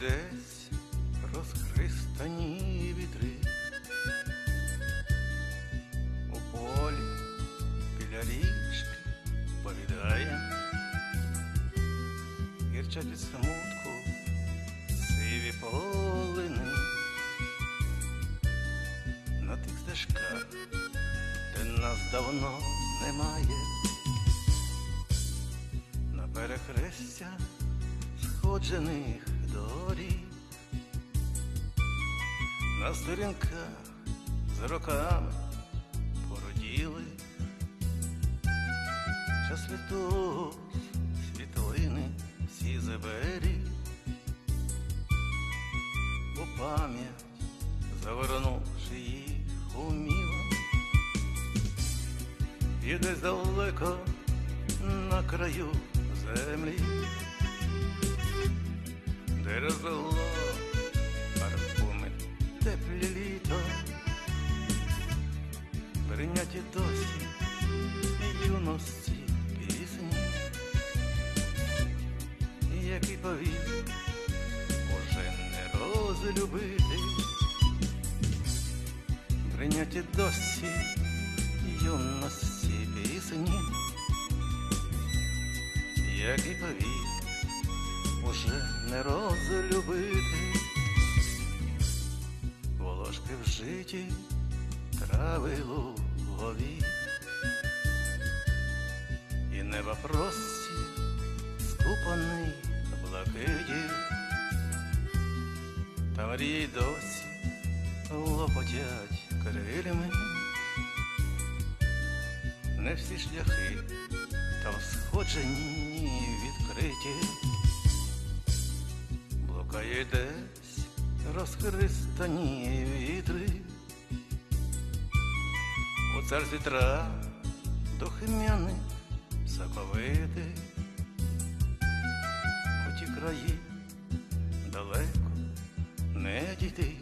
десь розхристані вітри. У полі біля річки повідає, гірчать від смутку сиві полини. На тих стежках, де нас давно немає, на перехрестя сходжених на сторінках з роками породіли, час світу, світлини всі забері, у пам'ять завернувши їх уміло, і десь далеко на краю землі, де розвело юності пісні, які повік може не розлюбити. Прийняті досі юності пісні, як і повік уже не розлюбити, волошки в житті трави лугові, неба прості скупаний в блакиті, та мрії досі лопотять крилями, не всі шляхи там сходжені відкриті, блукає десь розхристані вітри, у царстві трав духмяних соковитих, у ті краї далеко не дійти.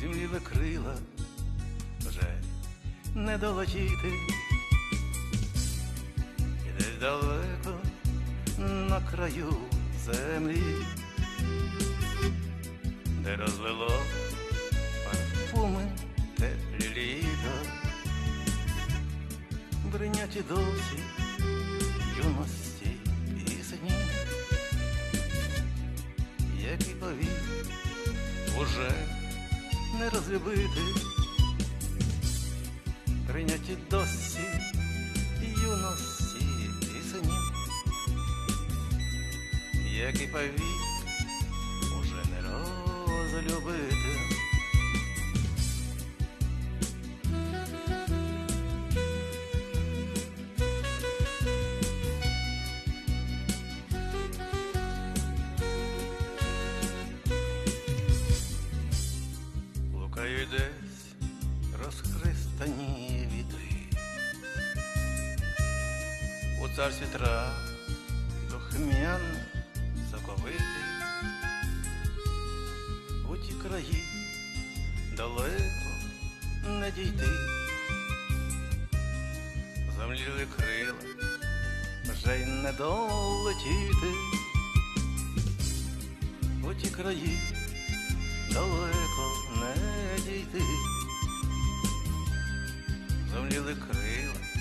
Землі викрила вже не долетіти, і десь далеко на краю землі, де розлило парфуми бриняті досі юності пісні, які повік уже не розлюбити, прийняті досі юності пісені, як і повік уже не розлюбити. У царстві трав духмяний соковитий, у ті краї далеко не дійти, замліли крила, вже й не долетіти, у ті краї далеко не дійти, замліли крила,